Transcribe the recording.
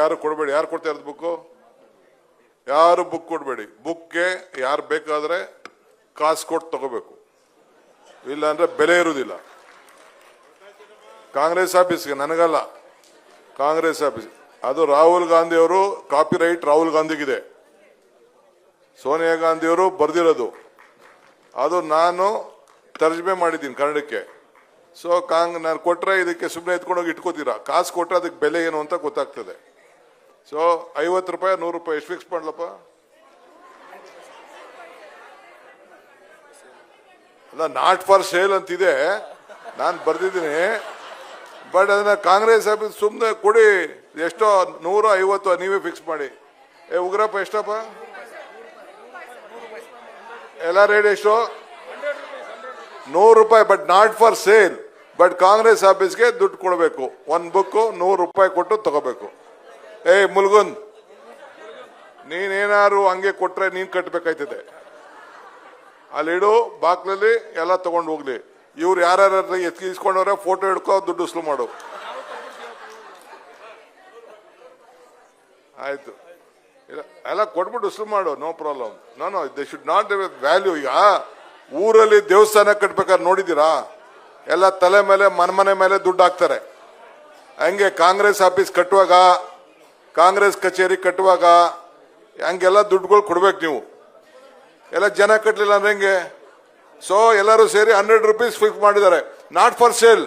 ಯಾರು ಕೊಡಬೇಡಿ, ಯಾರು ಕೊಡ್ತಾ ಇರೋದು ಬುಕ್ಕು ಯಾರು ಬುಕ್ ಕೊಡಬೇಡಿ? ಬುಕ್ಗೆ ಯಾರು ಬೇಕಾದ್ರೆ ಕಾಸು ಕೊಟ್ಟು ತಗೋಬೇಕು. ಇಲ್ಲ ಅಂದ್ರೆ ಬೆಲೆ ಇರುವುದಿಲ್ಲ ಕಾಂಗ್ರೆಸ್ ಆಫೀಸ್ಗೆ, ನನಗಲ್ಲ. ಕಾಂಗ್ರೆಸ್ ಆಫೀಸ್. ಅದು ರಾಹುಲ್ ಗಾಂಧಿ ಅವರು ಕಾಪಿ ರೈಟ್ ರಾಹುಲ್ ಗಾಂಧಿಗಿದೆ. ಸೋನಿಯಾ ಗಾಂಧಿ ಅವರು ಬರ್ದಿರೋದು. ಅದು ನಾನು ತರ್ಜಮೆ ಮಾಡಿದ್ದೀನಿ ಕನ್ನಡಕ್ಕೆ. ಸೊ ಕಾಂಗ್, ನಾನು ಕೊಟ್ಟರೆ ಇದಕ್ಕೆ ಸುಮ್ಮನೆ ಎತ್ಕೊಂಡೋಗಿ ಇಟ್ಕೋತೀರಾ? ಕಾಸು ಕೊಟ್ಟರೆ ಅದಕ್ಕೆ ಬೆಲೆ ಏನು ಅಂತ ಗೊತ್ತಾಗ್ತದೆ. ಸೊ ಐವತ್ತು ರೂಪಾಯಿ, ನೂರು ರೂಪಾಯಿ, ಎಷ್ಟು ಫಿಕ್ಸ್ ಮಾಡ್ಲಪ್ಪ? ಅಲ್ಲ ನಾಟ್ ಫಾರ್ ಸೇಲ್ ಅಂತಿದೆ. ನಾನು ಬರ್ದಿದ್ದೀನಿ. ಬಟ್ ಅದನ್ನ ಕಾಂಗ್ರೆಸ್ ಆಫೀಸ್ ಸುಮ್ಮನೆ ಕೊಡಿ. ಎಷ್ಟೋ, ನೂರ, ಐವತ್ತು, ನೀವೇ ಫಿಕ್ಸ್ ಮಾಡಿ. ಏ, ಉಗ್ರಪ್ಪ, ಎಷ್ಟಪ್ಪ? ಎಲ್ಲ ರೇಟ್ ಎಷ್ಟು? ನೂರು ರೂಪಾಯಿ but not for sale but Congress ಆಫೀಸ್ಗೆ ದುಡ್ಡು ಕೊಡಬೇಕು. ಒಂದು ಬುಕ್ಕು ನೂರು ರೂಪಾಯಿ ಕೊಟ್ಟು ತಗೋಬೇಕು. ಏ ಮುಲ್ಗುನ್ ನೀನೇನಾರು ಹಂಗೆ ಕೊಟ್ರೆ ನೀನ್ ಕಟ್ಟಬೇಕಾಯ್ತದೆ ಅಲ್ಲಿಡು ಬಾಕ್ಲಲ್ಲಿ ಎಲ್ಲ ತಗೊಂಡು ಹೋಗ್ಲಿ. ಇವ್ರು ಯಾರ್ಯಾರ ಎತ್ತಿ ಇಸ್ಕೊಂಡವ್ರೆ ಫೋಟೋ ಹಿಡ್ಕೊ, ದುಡ್ಡು ಉಸ್ಲು ಮಾಡು. ಆಯ್ತು. ಇಲ್ಲ, ಎಲ್ಲ ಕೊಟ್ಬಿಟ್ಟು ಉಸ್ಲು ಮಾಡು no problem no no they should not value ಈಗ. ಊರಲ್ಲಿ ದೇವಸ್ಥಾನ ಕಟ್ಬೇಕಾದ್ರೆ ನೋಡಿದ್ದೀರಾ? ಎಲ್ಲ ತಲೆ ಮೇಲೆ ಮನೆ ಮನೆ ಮೇಲೆ ದುಡ್ಡು ಹಾಕ್ತಾರೆ. ಹಂಗೆ ಕಾಂಗ್ರೆಸ್ ಆಫೀಸ್ ಕಟ್ಟುವಾಗ ಕಾಂಗ್ರೆಸ್ ಕಚೇರಿ ಕಟ್ಟುವಾಗ ಹಂಗೆಲ್ಲ ದುಡ್ಡುಗಳು ಕೊಡ್ಬೇಕು ನೀವು. ಎಲ್ಲ ಜನ ಕಟ್ಟಲಿಲ್ಲ ಅಂದ್ರೆ ಹೆಂಗೆ? ಸೊ ಎಲ್ಲರೂ ಸೇರಿ ಹಂಡ್ರೆಡ್ ರುಪೀಸ್ ಫಿಕ್ಸ್ ಮಾಡಿದ್ದಾರೆ. Not for sale